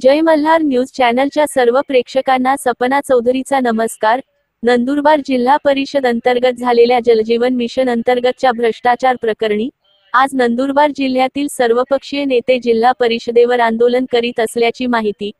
जय Malhar news चॅनलच्या सर्व प्रेक्षकांना सपना चौधरीचा नमस्कार. नंदुरबार जिल्हा परिषद अंतर्गत झालेल्या जलजीवन मिशन अंतर्गतच्या भ्रष्टाचार प्रकरणी आज नंदुरबार जिल्ह्यातील सर्वपक्षीय नेते जिल्हा परिषदेवर आंदोलन करीत असल्याची माहिती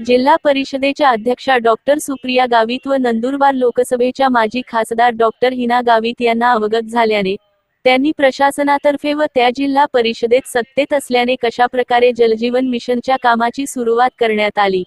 जिल्हा परिषदेच्या अध्यक्षा डॉक्टर सुप्रिया गावित व नंदुरबार लोकसभेच्या माजी खासदार डॉक्टर हिना गावित यांना अवगत झाल्याने त्यांनी प्रशासनातर्फे व त्या जिल्हा परिषदेत सत्तेत असल्याने कशा प्रकारे जलजीवन मिशनच्या कामाची सुरुवात करण्यात आली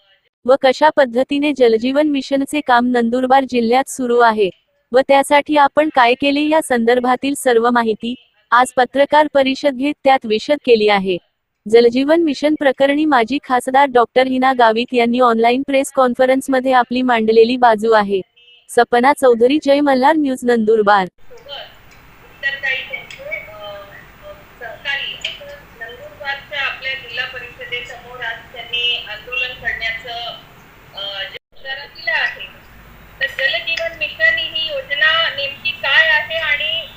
व कशा पद्धतीने जलजीवन मिशनचे काम नंदुरबार जिल्ह्यात सुरू आहे व त्यासाठी आपण काय केले या संदर्भातील सर्व माहिती आज पत्रकार परिषद घेत त्यात विशद केली आहे. जलजीवन मिशन प्रकरणी माजी खासदार डॉक्टर हिना गावित यांनी ऑनलाईन प्रेस कॉन्फरन्समध्ये आपली मांडलेली बाजू आहे. सपना चौधरी जय मल्हार न्यूज नंदुरबार. उत्तरदायी त्यांचे सहकारी असं नंदुरबारच्या आपल्या जिल्हा परिषदेसमोर आज त्यांनी आंदोलन करण्याचं अ, इशारा दिला आहे. तर जलजीवन मिशन ही योजना नेमकी काय आहे आणि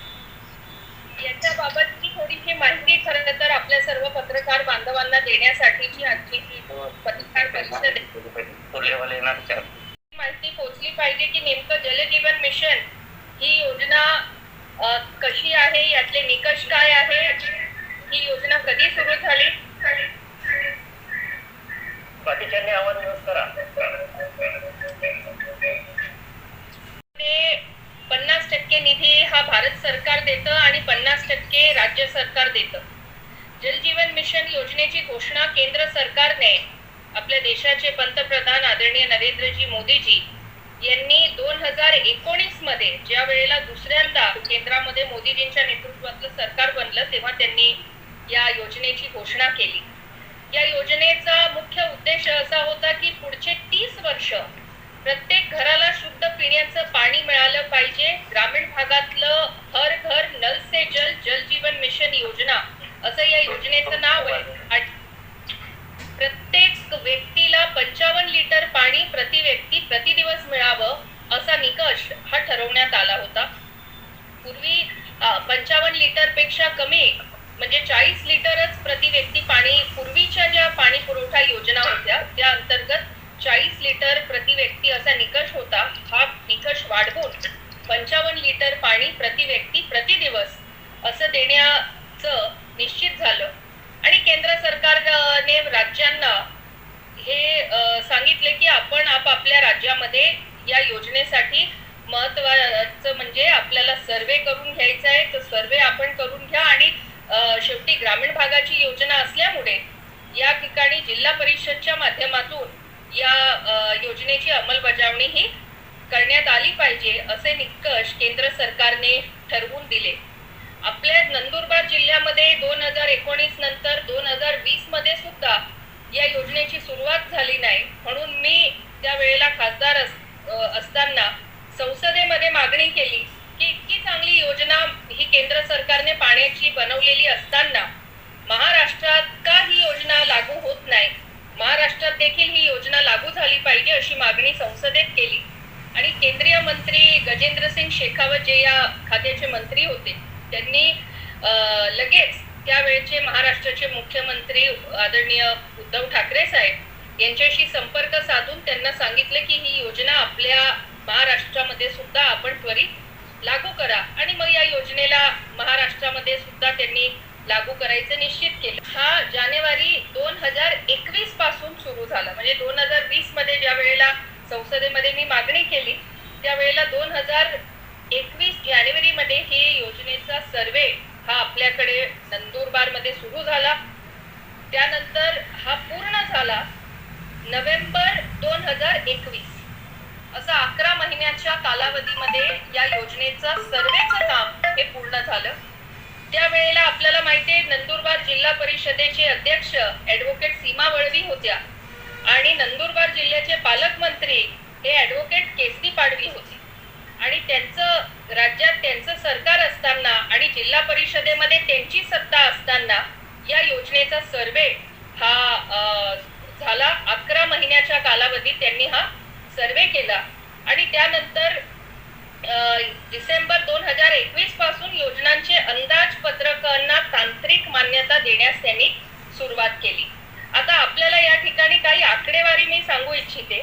याच्याबाबतची थोडीशी माहिती खरं तर आपल्या सर्व पत्रकार बांधवांना देण्यासाठीची आजची ही पत्रकार परिषद माहिती पोहोचली पाहिजे की नेमकं जलजीवन मिशन ही योजना कशी आहे यातले निकष काय आहे? ही योजना कधी सुरू झाली? बाकीच्यांनी आवाज करा. पन्नास टक्के निधी हा भारत सरकार देतं आणि पन्नास टक्के राज्य सरकार देतं. जलजीवन मिशन योजनेची घोषणा केंद्र सरकारने आपल्या देशाचे पंतप्रधान आदरणीय नरेंद्रजी मोदीजी यांनी दोन हजार एकोणीसमध्ये ज्या वेळेला दुसऱ्यांदा केंद्रामध्ये मोदीजींच्या नेतृत्वातलं सरकार बनलं तेव्हा त्यांनी या योजनेची घोषणा केली. या योजनेचा मुख्य उद्देश असा होता की पुढचे तीस वर्ष प्रत्येक घराला शुद्ध पिण्याचं पाणी मिळालं पाहिजे. ग्रामीण भागातलं हर घर नल से जल जल जीवन मिशन योजना असं या योजनेचं नाव आहे. प्रत्येक व्यक्तीला पंचावन्न लिटर पाणी प्रति व्यक्ती प्रति दिवस मिळावं असा निकष हा ठरवण्यात आला होता. पूर्वी पंचावन्न लिटरपेक्षा कमी म्हणजे चाळीस लिटरच प्रति व्यक्ती पाणी पूर्वीच्या ज्या पाणी पुरवठा योजना होत्या त्या अंतर्गत चाळीस लिटर प्रति व्यक्ती असा निकष होता. हा निकष वाढवून पंचावन्न लिटर पाणी प्रति व्यक्ती प्रति दिवस असं देण्याचं निश्चित झालं. आणि केंद्र सरकारने राज्यांना हे सांगितले की आपण आपापल्या राज्यामध्ये या योजनेसाठी महत्वाचं म्हणजे आपल्याला सर्वे करून घ्यायचा आहे. तर सर्वे आपण करून घ्या आणि शेवटी ग्रामीण भागाची योजना असल्यामुळे या ठिकाणी जिल्हा परिषदच्या माध्यमातून या योजनेची अंमलबजावणी ही करण्यात आली पाहिजे असे निकष केंद्र सरकारने ठरवून दिले. आपल्या नंदुरबार जिल्ह्यामध्ये दोन हजार एकोणीस नंतर दोन हजार वीसमध्ये सुद्धा या योजनेची सुरुवात झाली नाही. म्हणून मी त्या वेळेला खासदार अस- असताना संसदेमध्ये मागणी केली की इतकी चांगली योजना ही केंद्र सरकारने पाण्याची बनवलेली असताना महाराष्ट्रात का ही योजना लागू होत नाही? महाराष्ट्रात देखील ही योजना लागू झाली पाहिजे अशी मागणी संसदेत केली. आणि केंद्रीय मंत्री गजेंद्र सिंग शेखावत जे या खात्याचे मंत्री होते त्यांनी लगेच त्यावेळचे महाराष्ट्राचे मुख्यमंत्री आदरणीय उद्धव ठाकरे साहेब यांच्याशी संपर्क साधून त्यांना सांगितले की ही योजना आपल्या महाराष्ट्रामध्ये सुद्धा आपण त्वरित लागू करा. आणि मग या योजनेला महाराष्ट्रामध्ये सुद्धा त्यांनी लागू करायचं निश्चित केलं. हा जानेवारी दोन हजार एकवीसपासून सुरू झाला. म्हणजे दोन हजार वीसमध्ये ज्या वेळेला संसदेमध्ये मी मागणी केली त्यावेळेला दोन हजार जानेवारी मध्ये ही योजनेचा सर्वे हा आपल्याकडे नंदुरबारमध्ये सुरू झाला. त्यानंतर हा पूर्ण झाला नोव्हेंबर दोन हजार एकवीस. असं अकरा महिन्याच्या कालावधीमध्ये या योजनेचा सर्वेचं काम हे पूर्ण झालं. त्यावेळेला आपल्याला माहिती आहे नंदुरबार जिल्हा परिषदेचे अध्यक्ष ऍडव्होकेट सीमा वळवी होत्या आणि नंदुरबार जिल्ह्याचे पालकमंत्री हे ॲडव्होकेट केसरी पाडवी होते. आणि त्यांचं राज्यात त्यांचं सरकार असताना आणि जिल्हा परिषदेमध्ये त्यांची सत्ता असताना या योजनेचा सर्वे हा झाला. अकरा महिन्याच्या कालावधीत त्यांनी हा सर्वे केला. आणि त्यानंतर डिसेंबर दोन हजार एकवीसपासून योजनांचे अंदाजपत्रकांना तांत्रिक मान्यता देण्यास त्यांनी सुरुवात केली. आता आपल्याला या ठिकाणी काही आकडेवारी मी सांगू इच्छिते.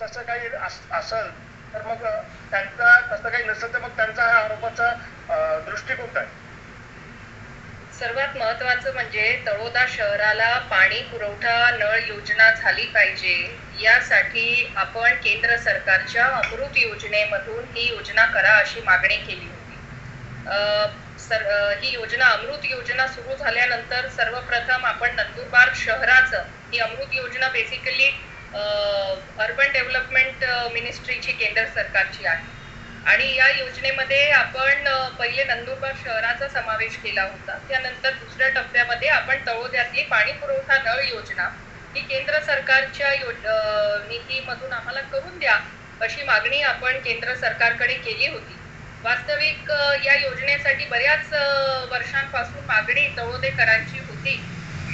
तसं काही असं असेल तर मग त्यांचा तसं काही नसेल तर मग त्यांचा हा आरोपाचा दृष्टिकोन काय? सर्वात महत्वाचं म्हणजे तळोदा शहराला पाणी पुरवठा नळ योजना झाली पाहिजे. यासाठी आपण केंद्र सरकारच्या अमृत योजनेमधून ही योजना करा अशी मागणी केली होती. अं, सर ही योजना अमृत योजना सुरू झाल्यानंतर सर्वप्रथम आपण नंदुरबार शहराचं ही अमृत योजना बेसिकली अर्बन डेव्हलपमेंट मिनिस्ट्रीची केंद्र सरकारची आहे. आणि या योजनेमध्ये आपण पहिले नंदुरबार शहराचा समावेश केला होता. त्यानंतर दुसऱ्या टप्प्यामध्ये आपण तळोद्यातली पाणी पुरवठा नळ योजना ही केंद्र सरकारच्या यो अ, निधीमधून आम्हाला करून द्या अशी मागणी आपण केंद्र सरकारकडे केली होती. वास्तविक या योजनेसाठी बऱ्याच वर्षांपासून मागणी तळोदेकरांची होती.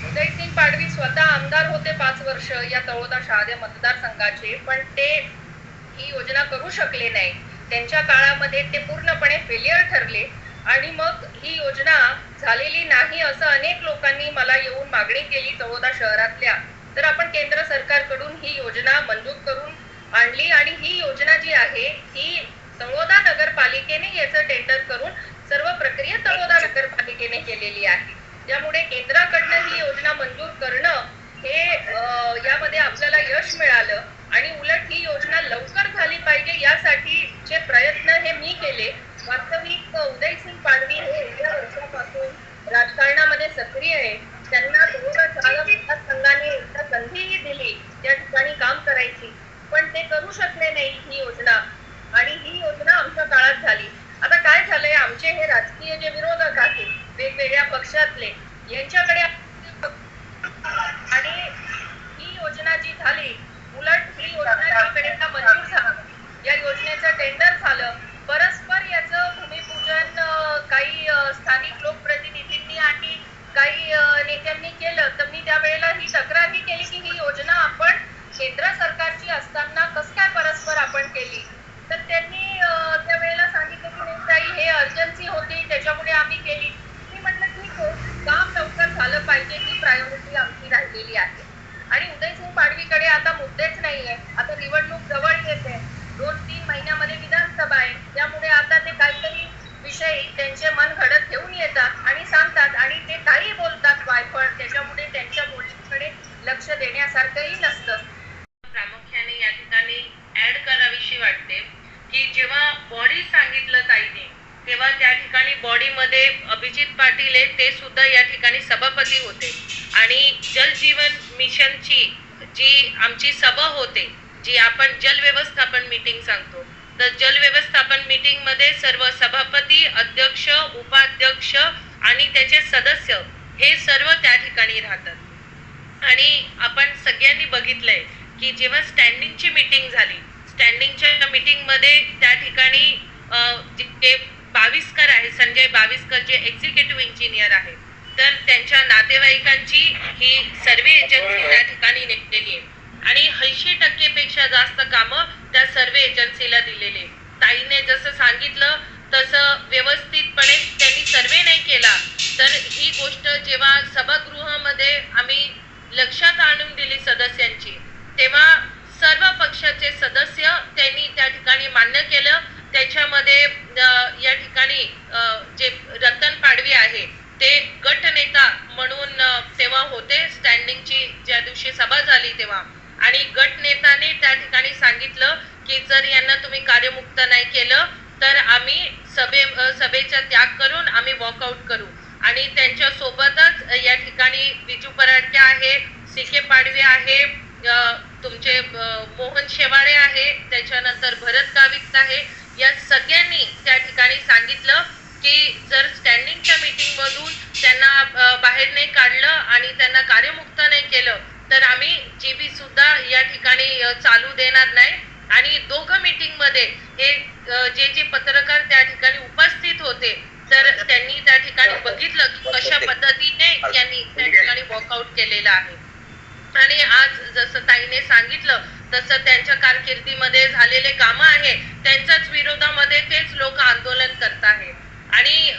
उदयसिंग पाडवी स्वतः आमदार होते पाच वर्ष. या तळोदा शहादे मतदारसंघाचे पण ते ही योजना करू शकले नाही. त्यांच्या काळामध्ये ते पूर्णपणे फेलियर ठरले. आणि मग ही योजना झालेली नाही असं अनेक लोकांनी मला येऊन मागणी केली तळोदा शहरातल्या. तर आपण केंद्र सरकारकडून ही योजना मंजूर करून आणली. आणि ही योजना जी आहे ही तळोदा नगरपालिकेने याचं टेंडर करून सर्व प्रक्रिया तळोदा नगरपालिकेने केलेली आहे. त्यामुळे केंद्राकडनं ही योजना मंजूर करणं हे यामध्ये आपल्याला यश मिळालं आणि उलट ही योजना लवकर झाली पाहिजे यासाठी जे प्रयत्न हे मी केले. वास्तविक उदयसिंग पाडवी हे एवढ्या वर्षापासून राजकारणामध्ये सक्रिय आहे. त्यांना तळोदा शहादा मतदारसंघाने एकदा संधीही दिली त्या ठिकाणी काम करायची. पण ते करू शकले नाही ही योजना आणि ही योजना आमच्या काळात झाली. आता काय झालंय आमचे हे राजकीय जे विरोधक आहेत वेगवेगळ्या पक्षातले. यांच्याकडे आणि ही योजना जी झाली उलट ही योजना मंजूर झाली या योजनेचं टेंडर झालं. परस्पर याचं भूमिपूजन काही स्थानिक लोकप्रतिनिधींनी आणि काही नेत्यांनी केलं. तर मी त्यावेळेला ही तक्रारही केली की ही योजना आपण केंद्र सरकारची असताना कस काय परस्पर आपण केली? तर त्यांनी त्यावेळेला सांगितलं की नाही हे अर्जन्सी होती त्याच्यामुळे आम्ही केली मी म्हटलं ठीक आहे काम लवकर झालं पाहिजे ही प्रायोरिटी आमची राहिलेली आहे आणि उदयसिंग पाडवीकडे आता मुद्देच नाहीये आता निवडणूक जवळ येते दोन तीन महिन्यामध्ये विधानसभा आहे त्यामुळे आता ते काहीतरी विषय त्यांचे मन घडत घेऊन येतात आणि सांगतात आणि ते काही बोलतात वायफळ त्याच्यामुळे त्यांच्या बोलण्याकडे लक्ष देण्यासारखंही नसतं प्रामुख्याने या ठिकाणी ऍड करावीशी वाटते की जेव्हा बॉडी सांगितलं ताईने तेव्हा त्या ठिकाणी बॉडीमध्ये अभिजित पाटील आहे ते सुद्धा या ठिकाणी सभापती होते आणि जल जीवन मिशनची जी आमची सभा होते जी आपण जल व्यवस्थापन मीटिंग सांगतो. तर जल व्यवस्थापन मीटिंगमध्ये सर्व सभापती अध्यक्ष उपाध्यक्ष आणि त्याचे सदस्य हे सर्व त्या ठिकाणी राहतात. आणि आपण सगळ्यांनी बघितलंय की जेव्हा स्टँडिंगची मीटिंग झाली स्टँडिंगच्या मीटिंगमध्ये त्या ठिकाणी जे बावीसकर आहे संजय बावीसकर जे एक्झिक्युटिव्ह इंजिनियर आहे तर त्यांच्या नातेवाईकांची ही सर्वे एजन्सी त्या ठिकाणी नेमलेली आहे. आणि ऐंशी टक्केपेक्षा जास्त कामं त्या सर्वे एजन्सीला दिलेले आहे. ताईने जसं सांगितलं तसं व्यवस्थितपणे त्यांनी सर्वे नाही केला तर ही गोष्ट जेव्हा सभागृहामध्ये आम्ही लक्षात आणून दिली सदस्यांची तेव्हा सर्व पक्षाचे सदस्य त्यांनी त्या ठिकाणी मान्य केलं. त्याच्यामध्ये या ठिकाणी जे रतन पाडवी आहे म्हणून तेव्हा होते स्टँडिंगची ज्या दिवशी सभा झाली तेव्हा. आणि गट नेत्याने त्या ठिकाणी सांगितलं की जर यांना तुम्ही कार्यमुक्त नाही केलं तर आम्ही सभे सभेचा त्याग करून आम्ही वॉकआउट करू. आणि त्यांच्या सोबतच या ठिकाणी विजू पराडके आहे सी के पाडवे आहे तुमचे मोहन शेवाळे आहे त्याच्यानंतर भरत गावित आहे. या सगळ्यांनी त्या ठिकाणी सांगितलं की जर स्टँडिंगच्या मीटिंग मधून त्यांना बाहेर नाही काढलं आणि त्यांना कार्यमुक्त नाही केलं तर आम्ही जीबी सुद्धा या ठिकाणी चालू देणार नाही. आणि दोघं मीटिंगमध्ये हे जे जे पत्रकार त्या ठिकाणी उपस्थित होते तर त्यांनी त्या ठिकाणी बघितलं की कशा पद्धतीने यांनी त्या ठिकाणी वॉकआउट केलेलं आहे. आणि आज जसं ताईने सांगितलं तसं त्यांच्या कारकिर्दीमध्ये झालेले कामं आहे. त्यांच्याच विरोधामध्ये तेच लोक आंदोलन करत आहे आणि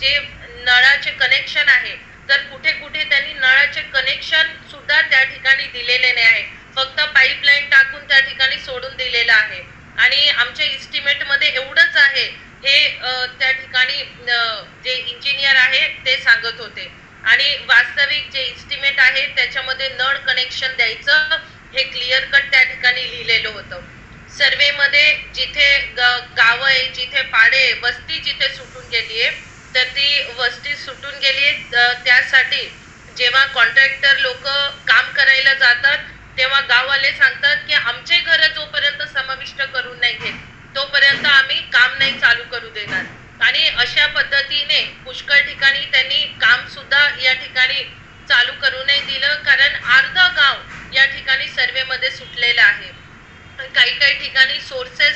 जे नळाचे कनेक्शन आहे तर कुठे कुठे त्यांनी नळाचे कनेक्शन सुद्धा त्या ठिकाणी दिलेले नाही आहे. फक्त पाईपलाईन टाकून त्या ठिकाणी सोडून दिलेलं आहे. आणि आमच्या इस्टिमेटमध्ये एवढंच आहे हे त्या ठिकाणी जे इंजिनियर आहे ते सांगत होते. आणि वास्तविक जे इस्टिमेट आहे त्याच्यामध्ये नळ कनेक्शन द्यायचं हे क्लिअर कट त्या ठिकाणी लिहिलेलं होतं. सर्वे मध्ये जिथे गाव आहे जिथे पाडे वस्ती जिथे सुटून गेली आहे तर ती वस्ती सुटून गेली त्यासाठी जेव्हा कॉन्ट्रॅक्टर लोक काम करायला जातात तेव्हा गाववाले सांगतात की आमचे घर जोपर्यंत समाविष्ट करून नाही घेत तोपर्यंत आम्ही काम नाही चालू करू देणार आणि अशा पद्धतीने पुष्कळ ठिकाणी त्यांनी काम सुद्धा या ठिकाणी चालू करू नाही दिलं कारण अर्ध गाव या ठिकाणी सर्वेमध्ये सुटलेलं आहे काही काही ठिकाणी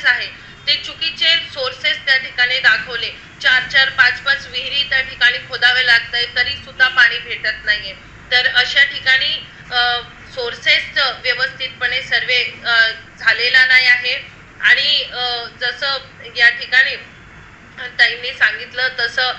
सोर्सेस आहे. ते चुकीचे सोर्सेस त्या ठिकाणी दाखवले. चार चार पाच पाच विहिरी त्या ठिकाणी खोदावे लागत आहे तरी सुद्धा पाणी भेटत नाहीये. तर अशा ठिकाणी सोर्सेस व्यवस्थितपणे सर्वे झालेला नाही आहे. आणि जसं या ठिकाणी ताईंनी सांगितलं तसं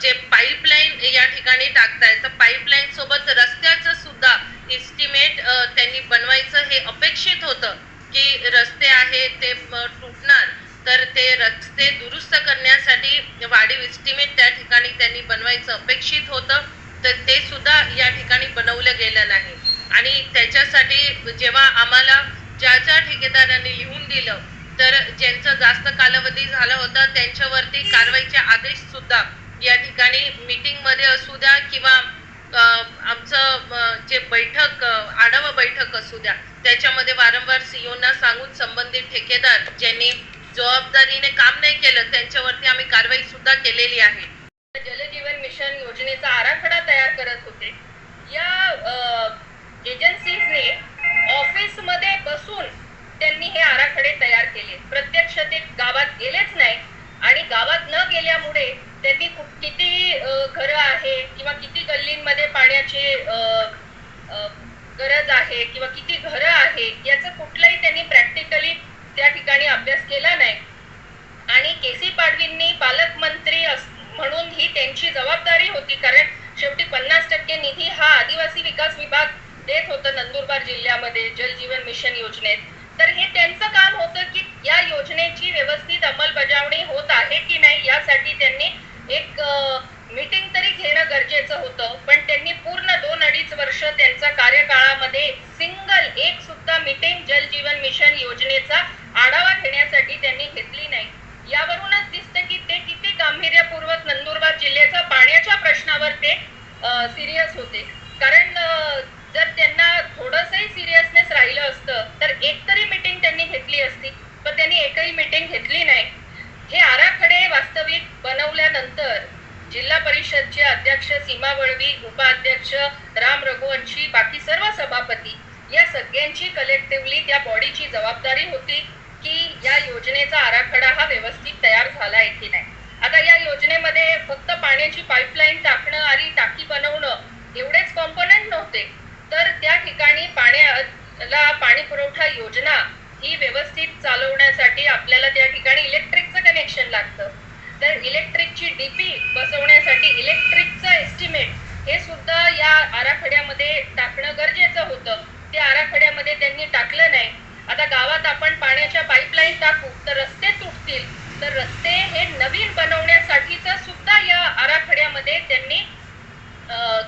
जे पाईपलाईन या ठिकाणी टाकताय तर पाईपलाईन सोबत रस्त्याचं सुद्धा इस्टिमेट त्यांनी बनवायचं हे अपेक्षित होतं. की रस्ते आहे ते तुटणार तर ते रस्ते दुरुस्त करण्यासाठी वाढीव इस्टिमेट त्या ठिकाणी त्यांनी बनवायचं अपेक्षित होतं तर ते सुद्धा या ठिकाणी बनवलं गेलं नाही. आणि त्याच्यासाठी जेव्हा आम्हाला ज्या ज्या ठेकेदारांनी लिहून दिलं तर ज्यांचा जास्त कालावधी झाला होता त्यांच्यावरती कारवाईचे आदेश सुद्धा या ठिकाणी मीटिंगमध्ये असू द्या किंवा आमचं जे बैठक आढावा बैठक असू द्या त्याच्यामध्ये वारंवार सीओना सांगून संबंधित ठेकेदार ज्यांनी जबाबदारीने काम नाही केलं त्यांच्यावरती आम्ही कारवाई सुद्धा केलेली आहे. जलजीवन मिशन योजनेचा आराखडा तयार करत होते. या एजन्सीजने ऑफिसमध्ये बसून त्यांनी हे आराखडे तयार केले. प्रत्यक्ष ते गावात गेलेच नाही आणि गावात न गेल्यामुळे त्यांनी कु- किती घरं आहे किंवा किती गल्लींमध्ये पाण्याचे गरज आहे किंवा किती घरं आहे याचं कुठलंही त्यांनी प्रॅक्टिकली त्या ठिकाणी अभ्यास केला नाही. आणि केसी पाडवींनी पालकमंत्री अस- म्हणून ही त्यांची जबाबदारी होती कारण शेवटी पन्नास टक्के निधी हा आदिवासी विकास विभाग देत होतं नंदुरबार जिल्ह्यामध्ये जल जीवन मिशन योजनेत. तर हे त्यांचं काम होतं की या योजनेची व्यवस्थित अंमलबजावणी होत आहे की नाही यासाठी त्यांनी एक मीटिंग घेणं गरजेचं होतं. पण त्यांनी पूर्ण दोन अडीच वर्ष त्यांच्या कार्यकाळामध्ये सिंगल एक सुद्धा मिटिंग जल जीवन मिशन योजनेचा आढावा घेण्यासाठी त्यांनी घेतली नाही. यावरूनच दिसतं की ते किती गांभीर्यपूर्वक नंदुरबार जिल्ह्याच्या पाण्याच्या प्रश्नावर ते सिरियस होते. कारण जर त्यांना थोडंसंही सिरियसनेस राहिलं असतं तर एक तरी मीटिंग त्यांनी घेतली असती पण त्यांनी एकही मीटिंग घेतली नाही हे आराखडे वास्तविक बनवल्यानंतर जिल्हा परिषदचे अध्यक्ष सीमा वळवी उपाध्यक्ष राम रघुवंशी बाकी सर्व सभापती या सगळ्यांची कलेक्टिव्हली त्या बॉडीची जबाबदारी होती की या योजनेचा आराखडा हा व्यवस्थित तयार झाला आहे की नाही आता या योजनेमध्ये फक्त पाण्याची पाईपलाईन टाकणं आणि टाकी बनवणं एवढेच कॉम्पोनंट नव्हते तर त्या ठिकाणी पाण्याला पाणी पुरवठा योजना ही व्यवस्थित चालवण्यासाठी आपल्याला त्या ठिकाणी इलेक्ट्रिकचं कनेक्शन लागतं तर इलेक्ट्रिकची डीपी बसवण्यासाठी इलेक्ट्रिकचं एस्टिमेट हे सुद्धा या आराखड्यामध्ये टाकणं गरजेचं होतं. ते आराखड्यामध्ये त्यांनी टाकलं नाही. आता गावात आपण पाण्याच्या पाईपलाईन टाकू तर रस्ते तुटतील. तर रस्ते हे नवीन बनवण्यासाठीच सुद्धा या आराखड्यामध्ये त्यांनी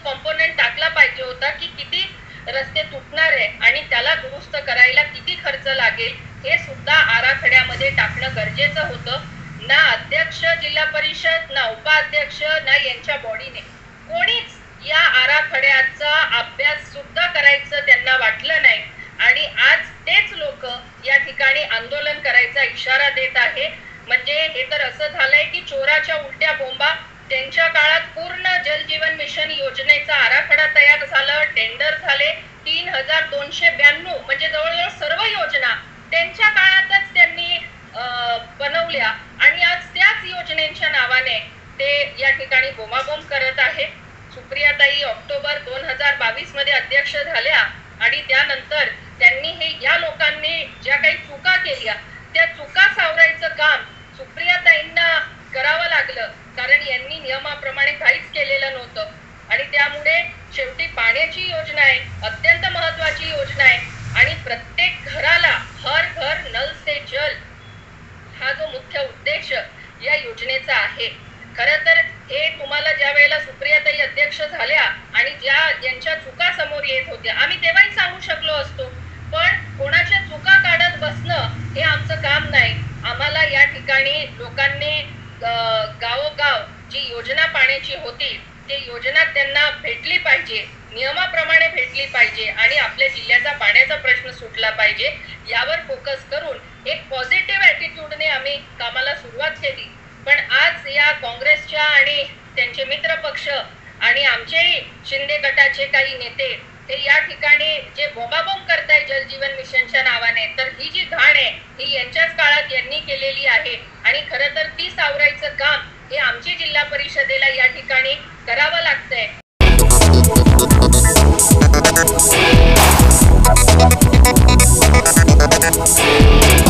कॉम्पोनंट टाकला पाहिजे होता की किती रस्ते तुटणार आहे आणि त्याला दुरुस्त करायला किती खर्च लागेल हे सुद्धा आराखड्यामध्ये टाकणं गरजेचं होतं. ना अध्यक्ष जिल्हा परिषद ना उपाध्यक्ष ना यांच्या बॉडीने. कोणीच या आराखड्याचा अभ्यास सुद्धा करायचं त्यांना वाटलं नाही. आणि आज तेच लोक या ठिकाणी आंदोलन करायचा इशारा देत आहे. म्हणजे हे तर असं झालंय की चोराच्या उलट्या बोंबा त्यांच्या काळात पूर्ण जल जीवन मिशन योजनेचा आराखडा तयार झालं टेंडर झाले तीन हजार दोनशे ब्याण्णव म्हणजे जवळजवळ सर्व योजना त्यांच्या काळातच त्यांनी बनवल्या. नावाने ते या ठिकाणी बोमाबोम करत आहेत. सुप्रियाताई ऑक्टोबर दोन हजार बावीसमध्ये अध्यक्ष झाल्या आणि त्यानंतर त्यांनी हे या लोकांनी ज्या काही चुका केल्या त्या चुका सावरायचं काम सुप्रियाताईंना करावं लागलं. कारण यांनी नियमाप्रमाणे काहीच केलेलं नव्हतं. आणि त्यामुळे शेवटी पाण्याची योजना आहे अत्यंत महत्वाची योजना आहे. आणि प्रत्येक घराला हर घर नल से जल हा जो मुख्य उद्देश या योजनेचा आहे. खरं तर हे तुम्हाला ज्या वेळेला सुप्रियाताई अध्यक्ष झाल्या आणि ज्या यांच्या चुका समोर येत होत्या आम्ही तेव्हाही सांगू शकलो असतो. पण कोणाच्या चुका काढत बसणं हे आमचं काम नाही. आम्हाला या ठिकाणी लोकांनी गावोगाव जी योजना पाण्याची होती ती योजना त्यांना भेटली पाहिजे नियमाप्रमाणे भेटली पाहिजे आणि आपल्या जिल्ह्याचा पाण्याचा प्रश्न सुटला पाहिजे यावर फोकस करून एक पॉझिटिव्ह ॲटिट्यूडने आम्ही कामाला सुरुवात केली. पण आज या काँग्रेसच्या आणि त्यांचे मित्र पक्ष आणि आमचेही शिंदे गटाचे काही नेते ते या ठिकाणी जे बोंबाबोंब करताय जलजीवन मिशनच्या नावाने तर ही जी घाण आहे ही यांच्याच काळात यांनी केलेली आहे आणि खरं तर ती सावरायचं काम हे आमची जिल्हा परिषदेला या ठिकाणी करावं लागतंय Thank you.